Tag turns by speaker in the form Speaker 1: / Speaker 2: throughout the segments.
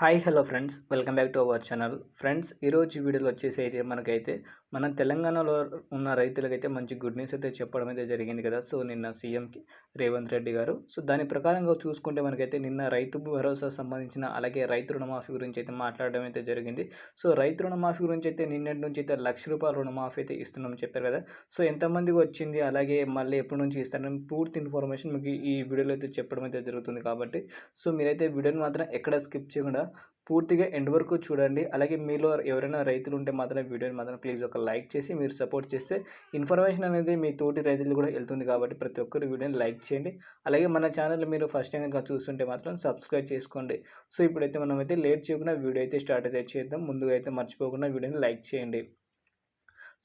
Speaker 1: Hi hello friends welcome back to our channel friends ఈరోజు వీడియోలో వచ్చేసి అయితే మనకైతే మన తెలంగాణలో ఉన్న రైతులకైతే మంచి గుడ్ న్యూస్ అయితే చెప్పడం అయితే జరిగింది కదా. సో నిన్న సీఎం రేవంత్ రెడ్డి గారు. సో దాని ప్రకారంగా చూసుకుంటే మనకైతే నిన్న రైతు భరోసా సంబంధించిన అలాగే రైతు రుణమాఫీ గురించి అయితే మాట్లాడడం అయితే జరిగింది. సో రైతు రుణమాఫీ గురించి అయితే నిన్నటి నుంచి అయితే లక్ష రూపాయల రుణమాఫీ అయితే ఇస్తున్నామని చెప్పారు కదా. సో ఎంతమందికి వచ్చింది? అలాగే మళ్ళీ ఎప్పటి నుంచి ఇస్తారని పూర్తి ఇన్ఫర్మేషన్ మీకు ఈ వీడియోలో అయితే చెప్పడం అయితే జరుగుతుంది కాబట్టి. సో మీరైతే వీడియోని మాత్రం ఎక్కడ స్కిప్ చేయకుండా పూర్తిగా ఎండ్ వరకు చూడండి. అలాగే మీలో ఎవరైనా రైతులు ఉంటే మాత్రం వీడియోని మాత్రం ప్లీజ్ ఒక లైక్ చేసి మీరు సపోర్ట్ చేస్తే ఇన్ఫర్మేషన్ అనేది మీ తోటి రైతులు కూడా వెళ్తుంది కాబట్టి ప్రతి ఒక్కరు వీడియోని లైక్ చేయండి. అలాగే మన ఛానల్ మీరు ఫస్ట్ టైం కనుక చూస్తుంటే మాత్రం సబ్స్క్రైబ్ చేసుకోండి. సో ఇప్పుడైతే మనం అయితే లేట్ చేయకుండా వీడియో అయితే స్టార్ట్ అయితే చేద్దాం. ముందుగా అయితే మర్చిపోకుండా వీడియోని లైక్ చేయండి.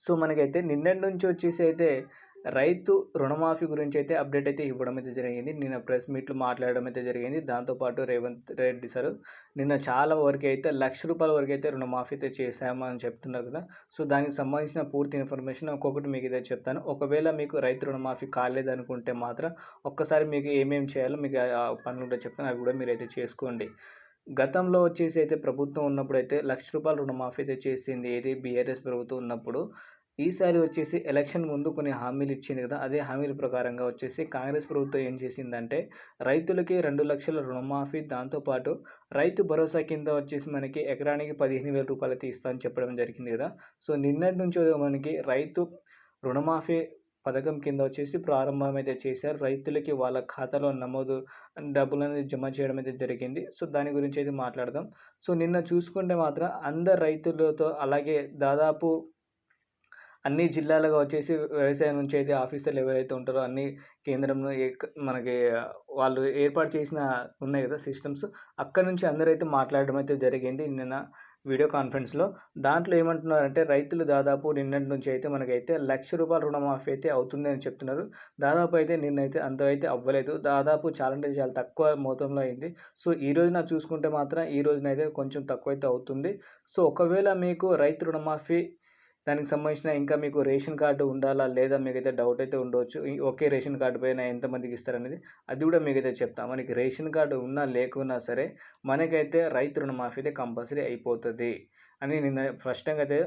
Speaker 1: సో మనకైతే నిన్నటి నుంచి వచ్చేసి అయితే రైతు రుణమాఫీ గురించి అయితే అప్డేట్ అయితే ఇవ్వడం అయితే జరిగింది. నిన్న ప్రెస్ మీట్లు మాట్లాడడం అయితే జరిగింది దాంతోపాటు రేవంత్ రెడ్డి సార్ నిన్న చాలా వరకు అయితే లక్ష రూపాయల వరకు అయితే రుణమాఫీ అయితే చేశామని చెప్తున్నారు కదా. సో దానికి సంబంధించిన పూర్తి ఇన్ఫర్మేషన్ ఒక్కొక్కటి మీకు అయితే చెప్తాను. ఒకవేళ మీకు రైతు రుణమాఫీ కాలేదనుకుంటే మాత్రం ఒక్కసారి మీకు ఏమేమి చేయాలో మీకు పనులు ఉంటే చెప్తాను. అవి కూడా మీరైతే చేసుకోండి. గతంలో వచ్చేసి అయితే ప్రభుత్వం ఉన్నప్పుడు అయితే లక్ష రూపాయల రుణమాఫీ అయితే చేసింది. ఏది బీఆర్ఎస్ ప్రభుత్వం ఉన్నప్పుడు ఈసారి వచ్చేసి ఎలక్షన్ ముందు కొన్ని హామీలు ఇచ్చింది కదా అదే హామీల ప్రకారంగా వచ్చేసి కాంగ్రెస్ ప్రభుత్వం ఏం చేసిందంటే రైతులకి రెండు లక్షల రుణమాఫీ దాంతోపాటు రైతు భరోసా కింద వచ్చేసి మనకి ఎకరానికి పదిహేను వేల రూపాయలు తీస్తామని అని చెప్పడం జరిగింది కదా. సో నిన్నటి నుంచి మనకి రైతు రుణమాఫీ పథకం కింద వచ్చేసి ప్రారంభం అయితే చేశారు. రైతులకి వాళ్ళ ఖాతాలో నమోదు డబ్బులు అనేది జమ చేయడం అయితే జరిగింది. సో దాని గురించి అయితే మాట్లాడదాం. సో నిన్న చూసుకుంటే మాత్రం అందరు రైతులతో అలాగే దాదాపు అన్ని జిల్లాలుగా వచ్చేసి వ్యవసాయం నుంచి అయితే ఆఫీసర్లు ఎవరైతే ఉంటారో అన్ని కేంద్రంలో మనకి వాళ్ళు ఏర్పాటు చేసిన ఉన్నాయి కదా సిస్టమ్స్. అక్కడ నుంచి అందరైతే మాట్లాడడం అయితే జరిగింది నిన్న వీడియో కాన్ఫరెన్స్లో. దాంట్లో ఏమంటున్నారంటే రైతులు దాదాపు నిన్నటి నుంచి అయితే మనకైతే లక్ష రూపాయల రుణమాఫీ అయితే అవుతుంది అని చెప్తున్నారు. దాదాపు అయితే నిన్నైతే అంత అయితే అవ్వలేదు. దాదాపు చాలా అంటే చాలా తక్కువ మొత్తంలో అయింది. సో ఈ రోజున చూసుకుంటే మాత్రం ఈ రోజునైతే కొంచెం తక్కువ అయితే అవుతుంది. సో ఒకవేళ మీకు రైతు రుణమాఫీ దానికి సంబంధించిన ఇంకా మీకు రేషన్ కార్డు ఉండాలా? లేదా మీకైతే డౌట్ అయితే ఉండవచ్చు ఒకే రేషన్ కార్డు పైన ఎంతమందికి ఇస్తారనేది అది కూడా మీకైతే చెప్తాం. మనకి రేషన్ కార్డు ఉన్నా లేకున్నా సరే మనకైతే రైతు రుణమాఫీ అయితే కంపల్సరీ అయిపోతుంది. అని నిన్న స్పష్టంగా అయితే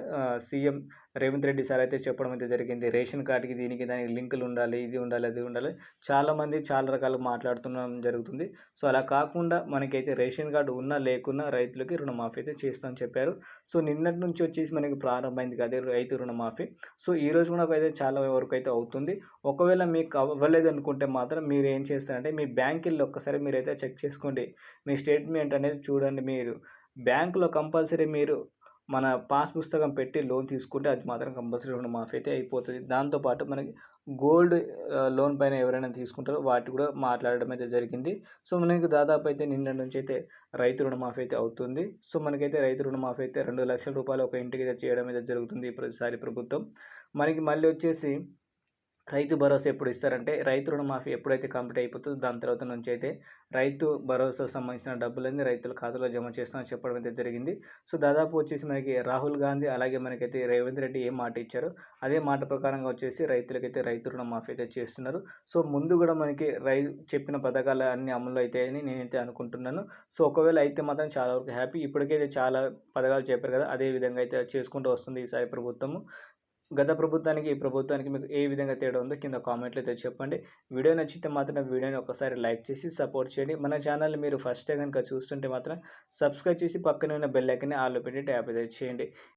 Speaker 1: సీఎం రేవంత్ రెడ్డి సార్ అయితే చెప్పడం అయితే జరిగింది. రేషన్ కార్డుకి దీనికి దానికి లింకులు ఉండాలి ఇది ఉండాలి అది ఉండాలి. చాలామంది చాలా రకాలుగా మాట్లాడుతున్నాం జరుగుతుంది. సో అలా కాకుండా మనకైతే రేషన్ కార్డు ఉన్నా లేకున్నా రైతులకి రుణమాఫీ అయితే చేస్తామని చెప్పారు. సో నిన్నటి నుంచి వచ్చేసి మనకి ప్రారంభమైంది కదా రైతు రుణమాఫీ. సో ఈ రోజు కూడా అయితే చాలా వరకు అయితే అవుతుంది. ఒకవేళ మీకు అవ్వలేదు అనుకుంటే మాత్రం మీరు ఏం చేస్తారంటే మీ బ్యాంక్ వెళ్ళి ఒక్కసారి మీరైతే చెక్ చేసుకోండి. మీ స్టేట్మెంట్ అనేది చూడండి మీరు. బ్యాంకులో కంపల్సరీ మీరు మన పాస్ పుస్తకం పెట్టి లోన్ తీసుకుంటే అది మాత్రం కంపల్సరీ రుణమాఫీ అయితే అయిపోతుంది. దాంతోపాటు మనకి గోల్డ్ లోన్ పైన ఎవరైనా తీసుకుంటారో వాటి కూడా మాట్లాడడం అయితే జరిగింది. సో మనకి దాదాపు అయితే నిన్న నుంచి అయితే రైతు రుణమాఫీ అయితే అవుతుంది. సో మనకైతే రైతు రుణమాఫీ అయితే రెండు లక్షల రూపాయలు ఒక ఇంటికి అయితే చేయడం అయితే జరుగుతుంది ప్రతిసారి ప్రభుత్వం. మనకి మళ్ళీ వచ్చేసి రైతు భరోసా ఎప్పుడు ఇస్తారంటే రైతు రుణమాఫీ ఎప్పుడైతే కంప్లీట్ అయిపోతుందో దాని తర్వాత నుంచి అయితే రైతు భరోసా సంబంధించిన డబ్బులన్నీ రైతుల ఖాతాలో జమ చేస్తామని చెప్పడం అయితే జరిగింది. సో దాదాపు వచ్చేసి మనకి రాహుల్ గాంధీ అలాగే మనకైతే రేవంత్ రెడ్డి ఏం మాట ఇచ్చారో అదే మాట ప్రకారంగా వచ్చేసి రైతులకైతే రైతు రుణమాఫీ అయితే చేస్తున్నారు. సో ముందు కూడా మనకి రై చెప్పిన పథకాలు అన్ని అమలు అవుతాయని నేనైతే అనుకుంటున్నాను. సో ఒకవేళ అయితే మాత్రం చాలా వరకు హ్యాపీ. ఇప్పటికైతే చాలా పథకాలు చెప్పారు కదా అదే విధంగా అయితే చేసుకుంటూ వస్తుంది ఈసారి ప్రభుత్వము. గత ప్రభుత్వానికి ఈ ప్రభుత్వానికి మీకు ఏ విధంగా తేడా ఉందో కింద కామెంట్లో అయితే చెప్పండి. వీడియో నచ్చితే మాత్రం వీడియోని ఒకసారి లైక్ చేసి సపోర్ట్ చేయండి. మన ఛానల్ మీరు ఫస్ట్ కనుక చూస్తుంటే మాత్రం సబ్స్క్రైబ్ చేసి పక్కనే ఉన్న బెల్ ఐకన్ని ఆల్లో పెట్టి ట్యాప్ అయితే చేయండి.